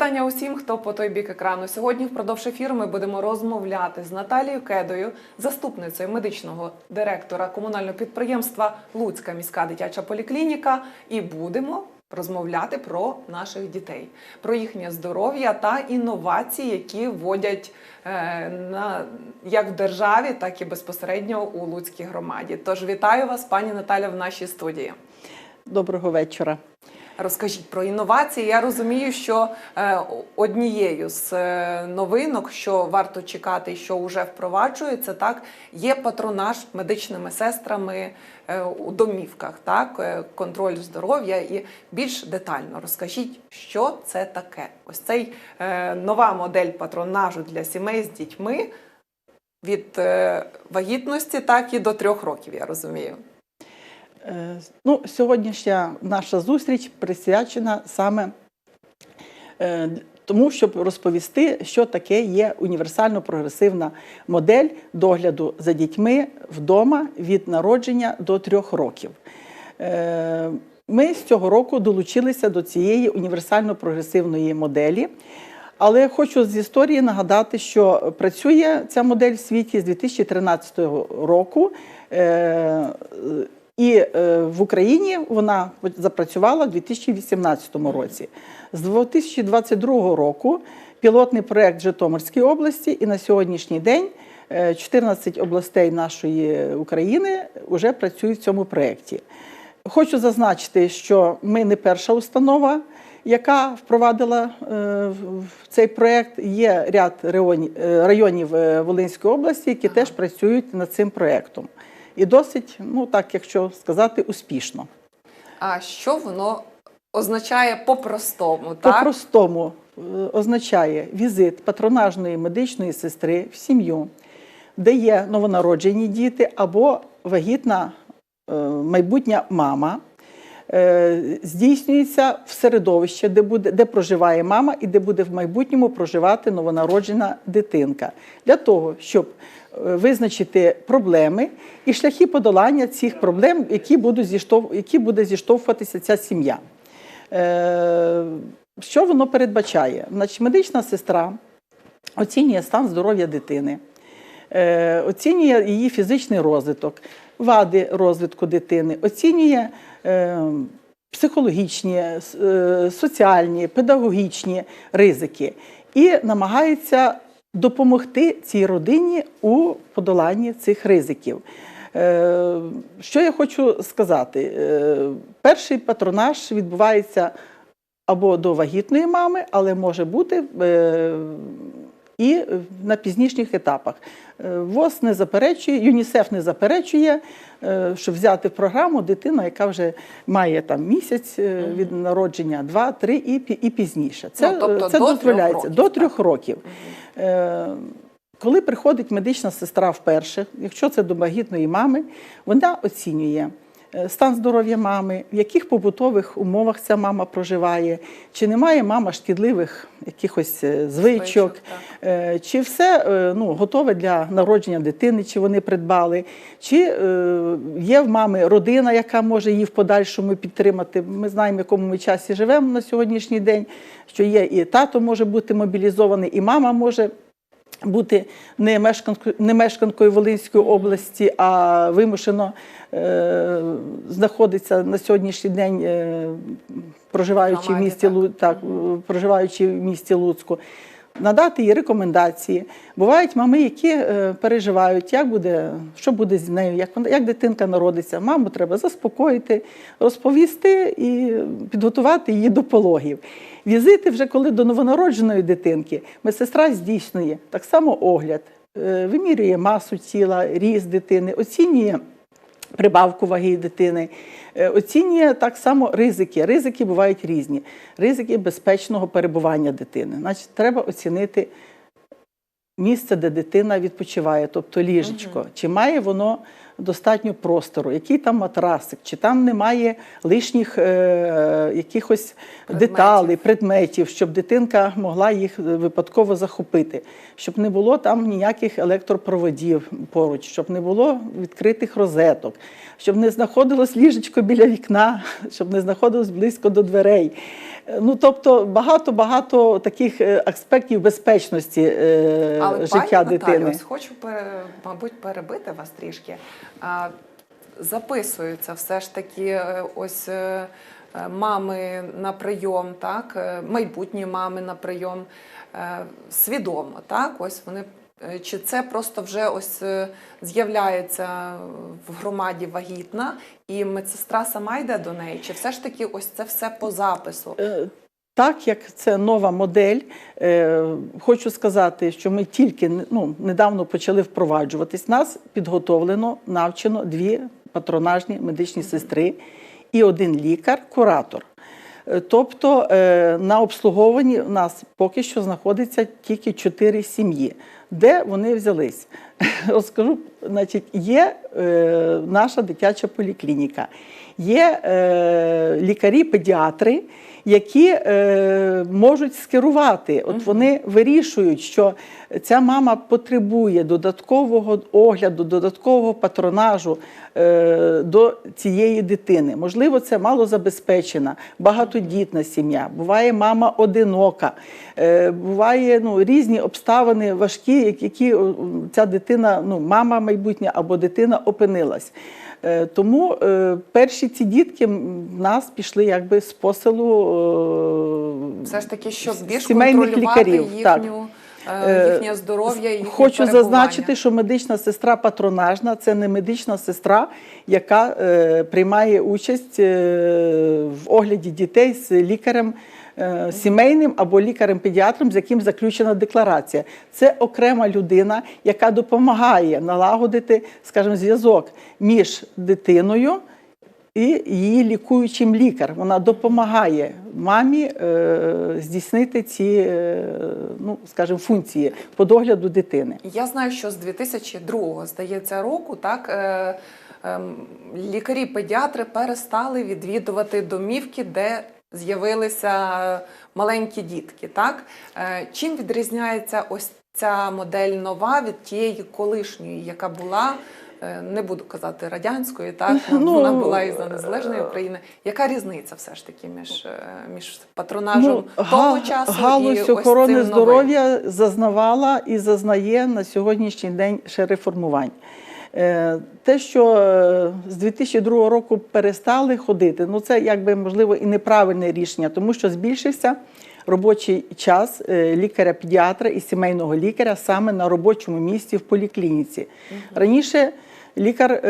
Вітання усім, хто по той бік екрану. Сьогодні впродовж ефіру ми будемо розмовляти з Наталією Кедою, заступницею медичного директора комунального підприємства Луцька міська дитяча поліклініка, і будемо розмовляти про наших дітей, про їхнє здоров'я та інновації, які вводять е, на як в державі, так і безпосередньо у Луцькій громаді. Тож вітаю вас, пані Наталя, в нашій студії. Доброго вечора. Розкажіть про інновації. Я розумію, що е, однією з е, новинок, що варто чекати, що вже впроваджується, так є патронаж медичними сестрами е, у домівках, так контроль здоров'я і більш детально розкажіть, що це таке. Ось цей нова модель патронажу для сімей з дітьми від вагітності, так і до трьох років. Я розумію. Е, Ну, сьогоднішня наша зустріч присвячена саме е, тому, щоб розповісти, що таке є універсально прогресивна модель догляду за дітьми вдома від народження до трьох років. Е, Ми з цього року долучилися до цієї універсально прогресивної моделі. Але хочу з історії нагадати, що працює ця модель в світі з 2013 року. Е, І е, в Україні вона запрацювала в 2018 році. З 2022 року пілотний проєкт в Житомирській області, і на сьогоднішній день е, 14 областей нашої України вже працюють в цьому проєкті. Хочу зазначити, що ми не перша установа, яка впровадила е, в- цей проєкт. Є ряд районів, е, Волинської області, які теж працюють над цим проєктом. І досить, ну так, якщо сказати, успішно. А що воно означає по-простому? Так? По-простому е, означає візит патронажної медичної сестри в сім'ю, де є новонароджені діти або вагітна е, майбутня мама. Е, Здійснюється в середовище, де буде де проживає мама, і де буде в майбутньому проживати новонароджена дитинка, для того, щоб е, визначити проблеми і шляхи подолання цих проблем, які зіштовх... які буде зіштовхуватися ця сім'я. Е, Що воно передбачає? Значить, медична сестра оцінює стан здоров'я дитини, оцінює її фізичний розвиток, вади розвитку дитини, оцінює е, психологічні, е, соціальні, педагогічні ризики і намагається допомогти цій родині у подоланні цих ризиків. Е, Що я хочу сказати? Перший патронаж відбувається або до вагітної мами, але може бути і на пізнішніх етапах. Е, ВОЗ не заперечує, ЮНІСЕФ не заперечує, е, щоб взяти в програму дитину, яка вже має там місяць е, від народження, два, три і, пізніше. Це, Ну, тобто це до трьох дозволяється років, до так. трьох років. Е, Коли приходить медична сестра вперше, якщо це до вагітної мами, вона оцінює стан здоров'я мами, в яких побутових умовах ця мама проживає, чи немає мама шкідливих якихось е, звичок, Звичок, е, чи все е, ну, готове для народження дитини, чи вони придбали, чи е, є в мами родина, яка може її в подальшому підтримати. Ми знаємо, в якому ми часі живемо на сьогоднішній день, що є і тато може бути мобілізований, і мама може бути не мешканкою, не мешканкою Волинської області, а вимушено е, знаходиться на сьогоднішній день, е, проживаючи в місті так. Лу- так, проживаючи в місті Луцьку. Надати їй рекомендації. Бувають мами, які е, переживають, як буде, що буде з нею, як як дитинка народиться. Маму треба заспокоїти, розповісти і підготувати її до пологів. Візити вже коли до новонародженої дитинки медсестра здійснює так само огляд, е, вимірює масу тіла, ріст дитини, оцінює прибавку ваги дитини, е, оцінює так само ризики. Ризики бувають різні. Ризики безпечного перебування дитини. Значить, треба оцінити місце, де дитина відпочиває, тобто ліжечко, чи має воно достатньо простору, який там матрасик, чи там немає лишніх е, якихось Предметів. деталей, предметів, щоб дитинка могла їх випадково захопити, щоб не було там ніяких електропроводів поруч, щоб не було відкритих розеток, щоб не знаходилось ліжечко біля вікна, щоб не знаходилось близько до дверей. Е, Ну, тобто багато-багато таких е, аспектів безпечності е, Але життя пані дитини. Наталю, ось хочу мабуть перебити вас трішки. Записуються все ж таки е, ось мами на прийом, так, майбутні мами на прийом свідомо, так, ось вони. Е, Чи це просто вже ось е, з'являється в громаді вагітна, і медсестра сама йде до неї? Чи все ж таки ось це все по запису? Е, Так як це нова модель, хочу сказати, що ми тільки ну, недавно почали впроваджуватись. Нас підготовлено, навчено дві патронажні медичні сестри і один лікар-куратор. Е, Тобто е, на обслуговуванні в нас поки що знаходиться тільки чотири сім'ї. Де вони взялись? Розкажу, значить, є е, наша дитяча поліклініка, є е, лікарі-педіатри, які е, можуть скерувати. От вони вирішують, що ця мама потребує додаткового огляду, додаткового патронажу е, до цієї дитини. Можливо, це малозабезпечена, багатодітна сім'я. Буває мама одинока, буває ну, різні обставини важкі, які ця дитина, ну, мама майбутня або дитина опинилась. Е, Тому е, перші ці дітки в нас пішли якби з посилу е, Все ж таки, щоб більш сімейних лікарів. Їхню, е, їхнє здоров'я і Хочу зазначити, що медична сестра патронажна це не медична сестра, яка е, приймає участь е, в огляді дітей з лікарем. Е, Сімейним або лікарем-педіатром, з яким заключена декларація, це окрема людина, яка допомагає налагодити, скажімо, зв'язок між дитиною і її лікуючим лікар. Вона допомагає мамі е, здійснити ці, е, ну скажімо, функції по догляду дитини. Я знаю, що з 2002 здається року так е, ем, лікарі-педіатри перестали відвідувати домівки, де з'явилися маленькі дітки. Так Е, чим відрізняється ось ця модель нова від тієї колишньої, яка була? е, Не буду казати радянської, так Ну, вона була і за незалежної України. Яка різниця все ж таки між, е, між патронажем того га- часу і галузь ось охорони здоров'я зазнавала і зазнає на сьогоднішній день ще реформувань. Е, Те, що е, з 2002 року перестали ходити, ну це якби можливо і неправильне рішення, тому що збільшився робочий час е, лікаря-педіатра і сімейного лікаря саме на робочому місці в поліклініці. Раніше Лікар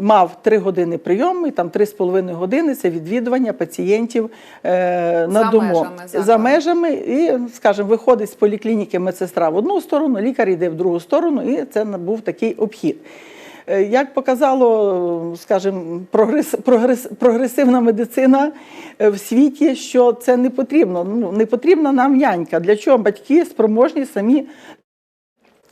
мав 3 години прийому, і там 3,5 години це відвідування пацієнтів на дому. За межами, і, скажімо, виходить з поліклініки медсестра в одну сторону, лікар йде в другу сторону, і це був такий обхід. Е, Як показало, скажімо, прогрес, прогрес, прогресивна медицина е, в світі, що це не потрібно. Ну, не потрібна нам нянька. Для чого батьки спроможні самі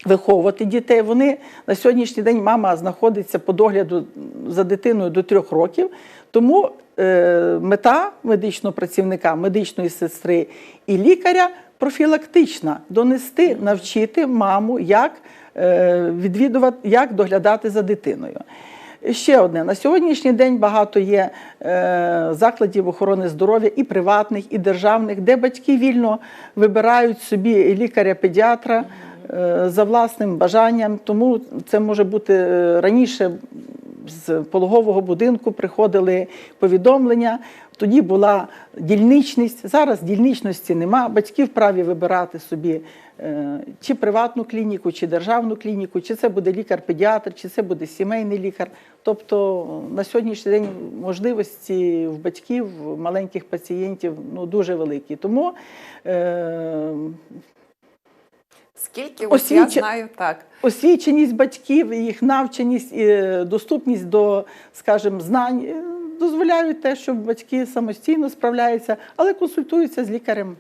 виховувати дітей. Вони на сьогоднішній день мама знаходиться по догляду за дитиною до трьох років. Тому е, мета медичного працівника, медичної сестри і лікаря профілактична донести, навчити маму, як відвідувати, як доглядати за дитиною. Ще одне на сьогоднішній день багато є е, закладів охорони здоров'я і приватних, і державних, де батьки вільно вибирають собі лікаря-педіатра е, за власним бажанням. Тому це може бути е, раніше з пологового будинку приходили повідомлення. Тоді була дільничність. Зараз дільничності нема. Батьки вправі вибирати собі е, чи приватну клініку, чи державну клініку, чи це буде лікар-педіатр, чи це буде сімейний лікар. Тобто на сьогоднішній день можливості в батьків, маленьких пацієнтів ну, дуже великі. Тому е, Скільки ось я знаю так. освіченість батьків, їх навченість і е, доступність до, скажімо, знань е, дозволяють те, що батьки самостійно справляються, але консультуються з лікарем.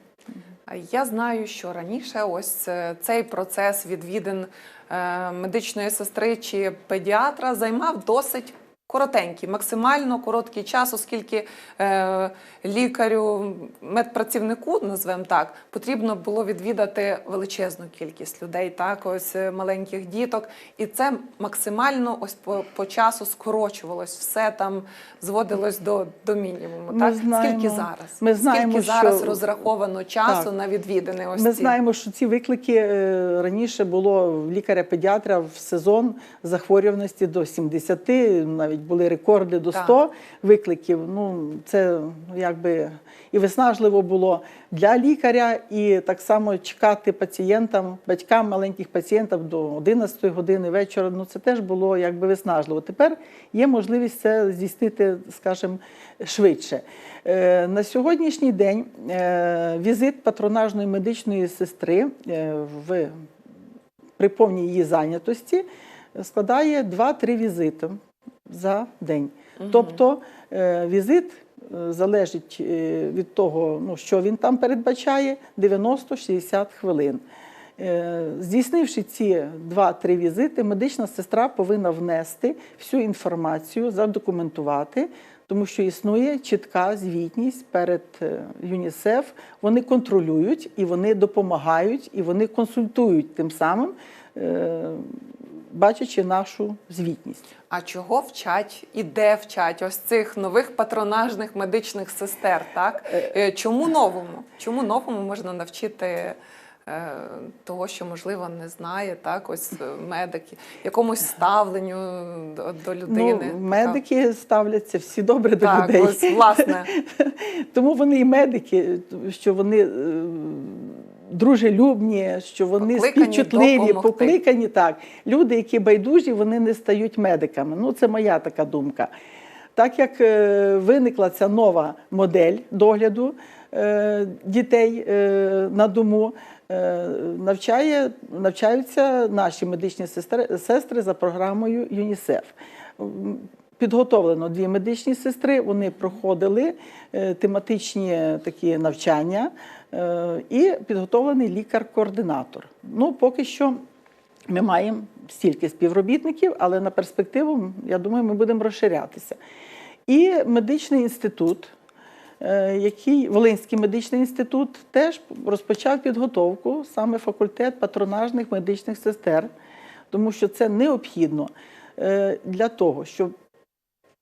Я знаю, що раніше ось е, цей процес відвідин медичної сестри чи педіатра займав досить коротенький, максимально короткий час, оскільки е, лікарю, медпрацівнику, назвемо так, потрібно було відвідати величезну кількість людей, так, ось е, маленьких діток. І це максимально ось по, по часу скорочувалось, все там зводилось до, до мінімуму. Ми так? знаємо- Скільки зараз? ми знаємо, Скільки зараз розраховано часу Так. на відвідини? Ось Ми ці? знаємо, що ці виклики е, раніше було в лікаря-педіатра в сезон захворюваності до 70, навіть були рекорди до Так. 100 викликів. Ну, це якби і виснажливо було для лікаря, і так само чекати пацієнтам, батькам маленьких пацієнтів до 11 години вечора. Ну це теж було якби виснажливо. Тепер є можливість це здійснити, скажімо, швидше. Е, На сьогоднішній день е, візит патронажної медичної сестри е, в при повній її зайнятості складає 2-3 візити за день. Тобто е, візит е, залежить е, від того, ну, що він там передбачає, 90-60 хвилин. Здійснивши ці 2-3 візити, медична сестра повинна внести всю інформацію, задокументувати, тому що існує чітка звітність перед ЮНІСЕФ. Вони контролюють і вони допомагають, і вони консультують тим самим, бачачи нашу звітність. А чого вчать і де вчать ось цих нових патронажних медичних сестер? Так Е, чому новому? Чому новому можна навчити? е, Того, що можливо не знає, так ось е, медики, якомусь ставленню до, людини. Ну, медики ставляться всі добре до так, людей. ось власне. Тому вони і медики, що вони е, дружелюбні, що вони Покликані співчутливі, допомогти. покликані так. Люди, які байдужі, вони не стають медиками. Ну, це моя така думка. Так як е, виникла ця нова модель догляду е, дітей е, на дому, навчає, навчаються наші медичні сестри, сестри за програмою ЮНІСЕФ. Підготовлено дві медичні сестри, вони проходили е, тематичні такі навчання е, і підготовлений лікар-координатор. Ну, поки що ми маємо стільки співробітників, але на перспективу, я думаю, ми будемо розширятися. І медичний інститут, е, який Волинський медичний інститут, теж розпочав підготовку саме факультет патронажних медичних сестер, тому що це необхідно для того, щоб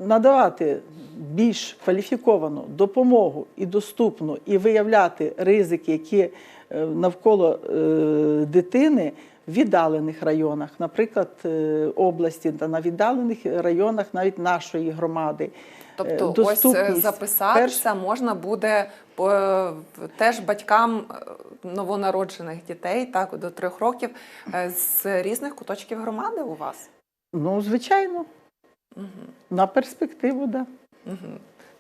надавати більш кваліфіковану допомогу і доступну, і виявляти ризики, які е, навколо е, дитини в віддалених районах, наприклад, е, області та на віддалених районах навіть нашої громади. Тобто, ось доступність. записатися можна буде теж батькам новонароджених дітей, так до трьох років, з різних куточків громади у вас. Ну, звичайно, Угу. на перспективу, да. Угу.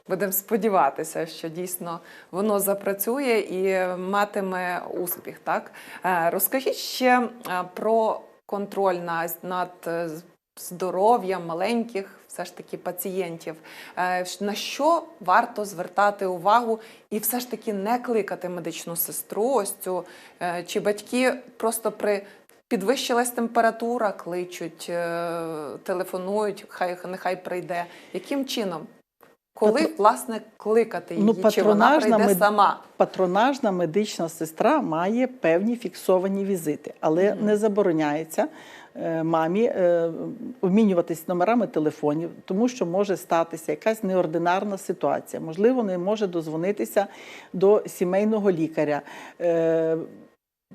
Будемо сподіватися, що дійсно воно запрацює і матиме успіх. Так Е, розкажіть ще е, про контроль над е, здоров'ям маленьких, все ж таки пацієнтів. На що варто звертати увагу і все ж таки не кликати медичну сестру? Ось цю чи батьки просто при Підвищилась температура, кличуть, е, телефонують, хай нехай прийде. Яким чином? Коли Патро- власне кликати її? Ну, чи вона прийде мед- сама? Патронажна медична сестра має певні фіксовані візити, але не забороняється е, мамі е, обмінюватись номерами телефонів, тому що може статися якась неординарна ситуація. Можливо, не може дозвонитися до сімейного лікаря. Е,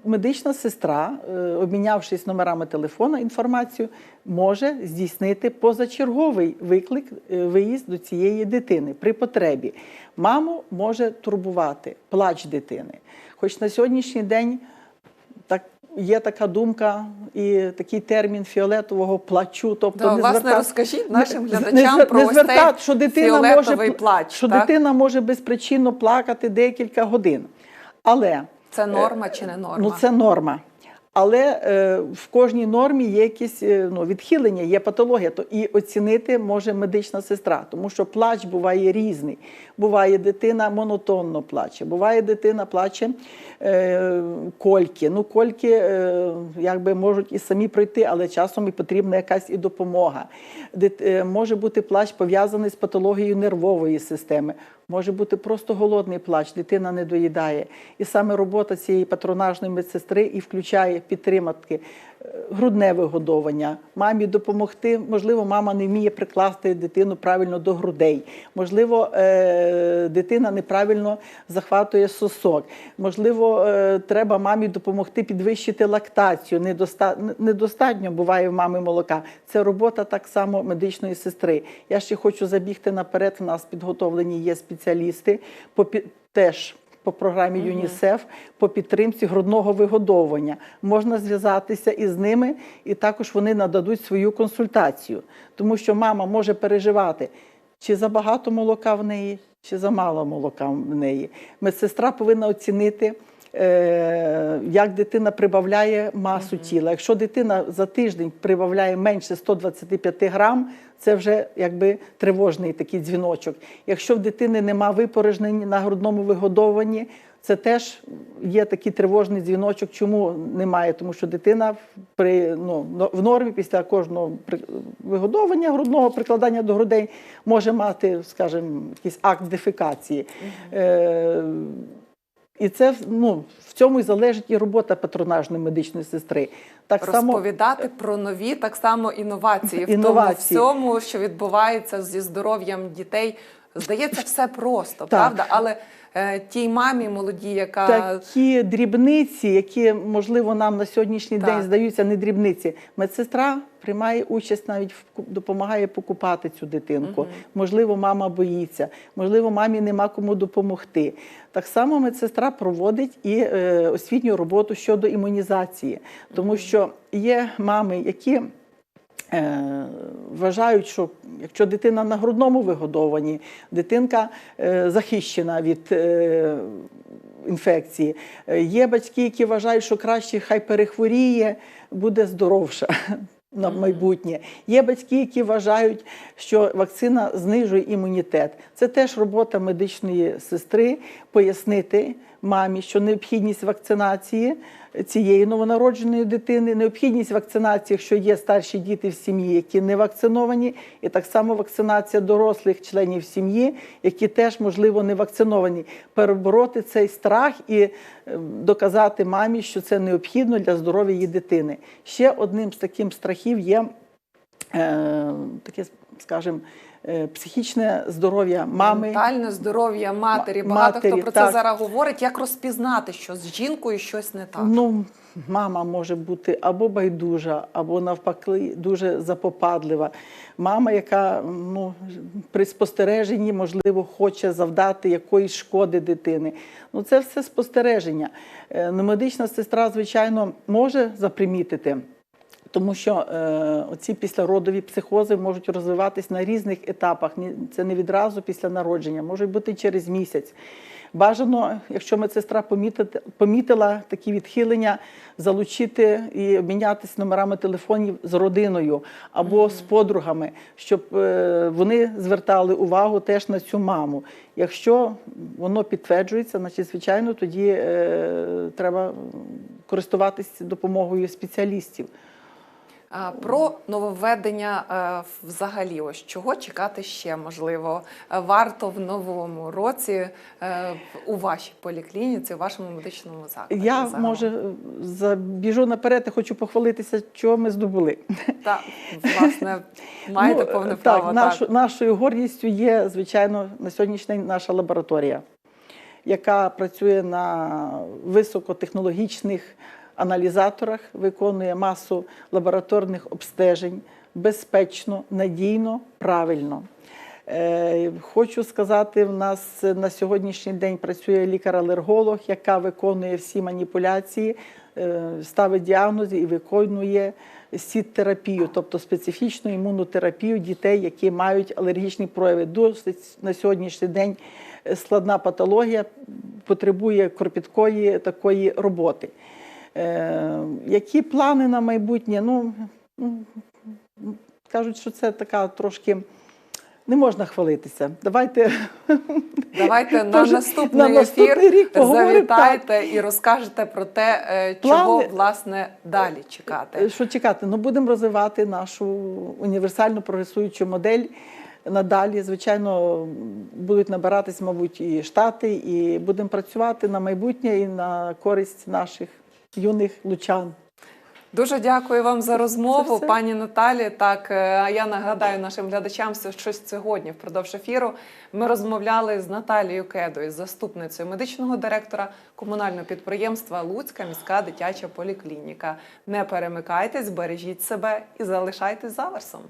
Медична сестра, е, обмінявшись номерами телефона, інформацію, може здійснити позачерговий виклик, е, виїзд до цієї дитини при потребі. Маму може турбувати плач дитини. Хоч на сьогоднішній день так, є така думка і такий термін фіолетового плачу. Тобто Да, не власне, звертати- розкажіть нашим глядачам не, про не ось звертати, цей що дитина фіолетовий може, плач, що так? дитина може безпричинно плакати декілька годин. Але Це норма чи не норма? Ну, це норма. Але е, в кожній нормі є якісь е, ну, відхилення, є патологія, то і оцінити може медична сестра, тому що плач буває різний. Буває дитина монотонно плаче, буває дитина плаче е, кольки. Ну, кольки е, якби можуть і самі пройти, але часом і потрібна якась і допомога. Дит, е, може бути плач пов'язаний з патологією нервової системи. Може бути просто голодний плач, дитина не доїдає. І саме робота цієї патронажної медсестри і включає підтримати е, грудне вигодовування, мамі допомогти. Можливо, мама не вміє прикласти дитину правильно до грудей. Можливо, е, дитина неправильно захватує сосок. Можливо, е, треба мамі допомогти підвищити лактацію. Недоста- Недостатньо буває в мами молока. Це робота так само медичної сестри. Я ще хочу забігти наперед. У нас підготовлені є спеціалісти по теж. По програмі ЮНІСЕФ по підтримці грудного вигодовування можна зв'язатися із ними, і також вони нададуть свою консультацію, тому що мама може переживати, чи забагато молока в неї, чи замало молока в неї. Медсестра повинна оцінити, е, як дитина прибавляє масу тіла. Якщо дитина за тиждень прибавляє менше 125 грам, це вже якби тривожний такий дзвіночок. Якщо в дитини нема випорожнень на грудному вигодовуванні, це теж є такий тривожний дзвіночок. Чому немає? Тому що дитина при ну в нормі після кожного вигодовування грудного прикладання до грудей може мати, скажімо, якийсь акт дефекації. Е, і це ну, в цьому і залежить і робота патронажної медичної сестри. Так само Розповідати про нові так само інновації в тому всьому, що відбувається зі здоров'ям дітей. Здається, все просто, Так. правда? Але тій мамі молодій, яка такі дрібниці, які можливо нам на сьогоднішній Так. день здаються не дрібниці. Медсестра приймає участь, навіть допомагає покупати цю дитинку. Можливо, мама боїться, можливо, мамі нема кому допомогти. Так само медсестра проводить і е, освітню роботу щодо імунізації, тому що є мами, які. Е, Вважають, що якщо дитина на грудному вигодованні, дитинка е, захищена від е, інфекції. Є батьки, які вважають, що краще хай перехворіє, буде здоровша. На майбутнє є батьки, які вважають, що вакцина знижує імунітет. Це теж робота медичної сестри пояснити мамі, що необхідність вакцинації цієї новонародженої дитини, необхідність вакцинації, якщо є старші діти в сім'ї, які не вакциновані, і так само вакцинація дорослих членів сім'ї, які теж можливо не вакциновані, перебороти цей страх і е, доказати мамі, що це необхідно для здоров'я її дитини. Ще одним з таких страхів є е, таке, скажімо, психічне здоров'я мами. ментальне здоров'я матері. Багато матері, хто про так. це зараз говорить. Як розпізнати, що з жінкою щось не так? Ну, мама може бути або байдужа, або навпаки дуже запопадлива. Мама, яка ну, при спостереженні, можливо, хоче завдати якоїсь шкоди дитини. Ну, це все спостереження. Е, ну, Медична сестра, звичайно, може запримітити. Тому що е, оці післяродові психози можуть розвиватись на різних етапах. Це не відразу після народження, може бути через місяць. Бажано, якщо медсестра помітити- помітила такі відхилення, залучити і обмінятися номерами телефонів з родиною або з подругами, щоб е, вони звертали увагу теж на цю маму. Якщо воно підтверджується, значить, звичайно, тоді е, треба користуватися допомогою спеціалістів. Про нововведення е, взагалі, ось чого чекати ще можливо е, варто в новому році е, у вашій поліклініці, у вашому медичному закладі. Я загалом? може забіжу наперед і хочу похвалитися, чого ми здобули. та власне маєте Ну, повне так, право. нашу- Нашою гордістю є, звичайно, на сьогоднішній день наша лабораторія, яка працює на високотехнологічних аналізаторах, виконує масу лабораторних обстежень безпечно, надійно, правильно. Е, Хочу сказати, в нас на сьогоднішній день працює лікар-алерголог, яка виконує всі маніпуляції, е, ставить діагнози і виконує сіт-терапію, тобто специфічну імунотерапію дітей, які мають алергічні прояви. Досить на сьогоднішній день складна патологія потребує кропіткої такої роботи. Е, які плани на майбутнє? Ну, кажуть, що це така трошки. Не можна хвалитися. Давайте Давайте на наступний на наступний ефір рік завітайте і розкажете про те, е, чого власне далі чекати. що чекати? Ну, будемо розвивати нашу універсальну прогресуючу модель. Надалі, звичайно, будуть набиратись, мабуть, і штати, і будемо працювати на майбутнє і на користь наших юних лучан. Дуже дякую вам за розмову, пані Наталі. Так, е, а я нагадаю нашим глядачам, що сьогодні впродовж ефіру ми розмовляли з Наталією Кедою, заступницею медичного директора комунального підприємства Луцька міська дитяча поліклініка. Не перемикайтесь, бережіть себе і залишайтесь за Аверсом.